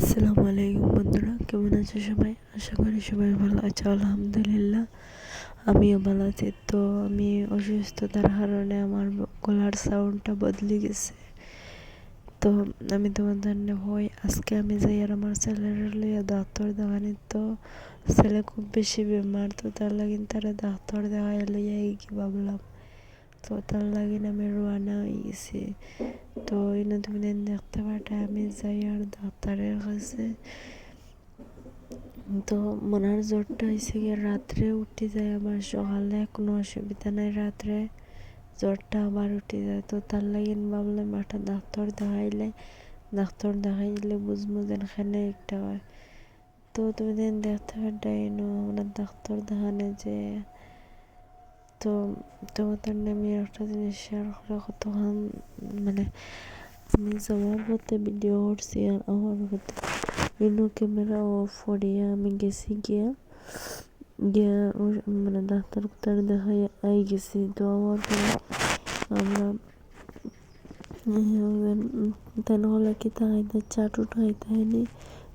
আসসালামু আলাইকুম বন্ধুরা, কেমন আছো সবাই? আশা করি সবাই ভালো আছো, আলহামদুলিল্লাহ। আমিও ভালো আছি। তো আমি অসুস্থতার কারণে আমার গলার সাউন্ডটা বদলে গেছে। তো আমি তোমাদের হই। আজকে আমি যাই আর আমার ছেলের লইয়া ডাক্তার দেখানি তো ছেলে খুব বেশি বেমার, তো তার লাগিন তারা ডাক্তার দেখাই লইয়া কি ভাবলাম। তো তার লাগিন আমি রোয়ানা হয়ে গেছি তো এনে তুমি দেখতে পাটা আমি যাই আর ডাক্তারের কাছে তো মনার জ্বরটা হয়েছে গিয়ে রাত্রে উঠে যায় আমার সকালে কোনো অসুবিধা নাই রাত্রে জ্বরটা আবার উঠে যায় তো তার লাগিন ভাবলাম একটা ডাক্তার দেখাইলে ডাক্তার দেখাইলে বুঝব যেন খানে একটা হয় তো তুমি দেখতে পারটাই আমরা ডাক্তার দেখানে যে তো তোমাদের আমি একটা জিনিস শেয়ার করে কতক্ষণ মানে আমি যাওয়ার পথে ভিডিও করছি আর আমার পথে ইনো ক্যামেরা অফ করিয়া আমি গেছি গিয়া গিয়া মানে ডাক্তার কোথার দেখাই আই গেছি। তো আমার পরে আমরা তেন হলে কি তাহাইতে চাট উঠাইতে হয়নি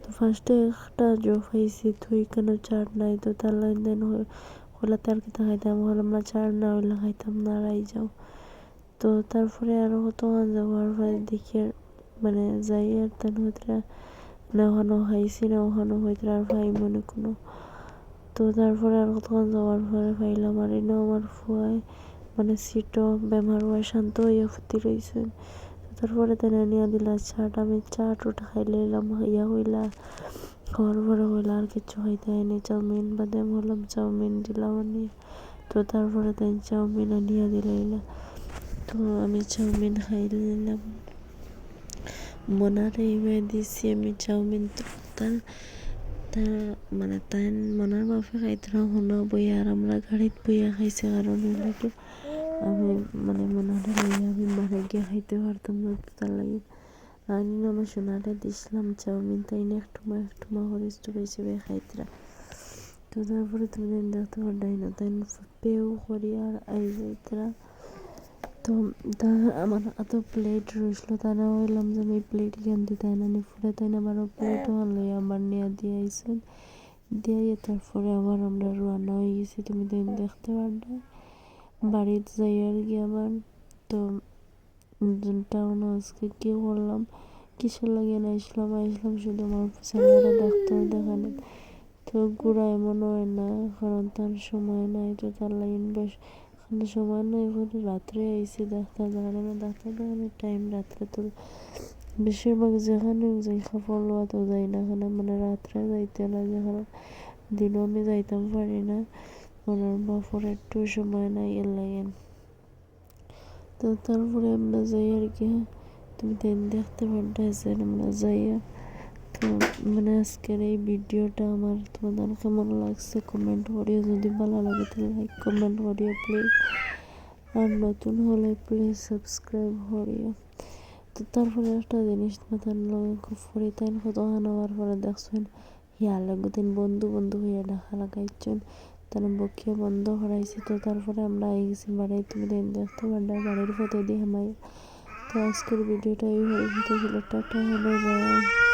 তো ফার্স্টে একটা জব হয়েছি তুই কেন চাট নাই, তো তার লাইন দেন হলে তার কি তাহাইতাম হলে আমরা চাট না হইলে খাইতাম না, রাই যাও। তো তারপরে আরও কতক্ষণ যাওয়ার পরে দেখি মানে যাই আর তেন হইতে না ওখানে খাইছি না ওখানে হইতে আর ভাই মনে কোনো। তো তারপরে আর কতক্ষণ যাওয়ার পরে পাইলাম আর এনে আমার ফুয়ায় মানে সিটও বেমার হয়ে শান্ত হইয়া ফুটি রয়েছেন তারপরে তেনে নিয়ে দিলা, চাট, আমি চাট ওটা খাইলে এলাম, ইয়া হইলা। পরে হইলা আর কিছু খাইতে হয়নি। চাউমিন বাদে হলাম চাউমিন দিলাম আনিয়ে। তো তারপরে তাই চাউমিন আনিয়ে দিলাইলা তো আমি চাউমিন খাইলে নিলাম মনারে এইভাবে দিছি আমি চাউমিন। তার তা মানে তাই মনার বাপে খাইতে হনো বইয়া আর আমরা গাড়িত বইয়া খাইছে কারণ এলাকে আমি মানে মনারে লইয়া আমি বাড়ি গিয়ে খাইতে পারতাম না তার লাগে। আমি আমার সোনারে দিছিলাম চাউমিন তাই না একটু মা একটু মা হরিষ্ট হিসেবে খাইতরা তো তারপরে তুমি দেখতে পারলাই না তাই পেও করি আর আই যাইতরা তো তা আমার এত প্লেট রইছিল তা না হইলাম যে আমি প্লেট জ্ঞান দিতে না নি ফুলে তাই না আমার প্লেট লই আমার নিয়ে দিয়ে আইসেন দিয়ে তারপরে আবার আমরা রান্না হয়ে গেছি তুমি দেখতে পারবে বাড়িতে যাই আর কি আবার তো টাউন আজকে কি করলাম? কিসের লাগে না আসলাম? আসলাম শুধু আমার ছেলেরা ডাক্তার দেখানো তো ঘুরা এমন হয় না, কারণ তার সময় নাই, তো তার লাইন বেশ সময় নাই করে রাত্রে আইসি ডাক্তার দেখানো ডাক্তার দেখানোর টাইম রাত্রে তো বেশিরভাগ যেখানে যাই লওয়া তো যাই না। এখানে মানে রাত্রে যাইতে না যেখানে দিনও আমি যাইতাম পারি না। ওনার বাপর একটু সময় নাই এর লাগে। তো তারপরে আমরা যাই আর কি। তুমি দিন দেখতে পারতেছেন আমরা যাইয়া তো মানে আজকের এই ভিডিওটা আমার তোমাদের কেমন লাগছে কমেন্ট করিও। যদি ভালো লাগে তাহলে লাইক কমেন্ট করিও প্লিজ আর নতুন হলে প্লিজ সাবস্ক্রাইব করিও। তো তারপরে একটা জিনিস মাথার লগে ফরি তাই কত আনাবার পরে দেখছেন হিয়া লাগুতেন বন্ধু বন্ধু হইয়া দেখা লাগাইছেন। তার বকিয়া বন্ধ করাইছি। তো তারপরে আমরা আই গেছি বাড়ি তুমি দেখতে পারলে বাড়ির ফটো দিয়ে হামাই। তো আজকের ভিডিওটা এই হয়ে ছিল, টাটা হবে বাই।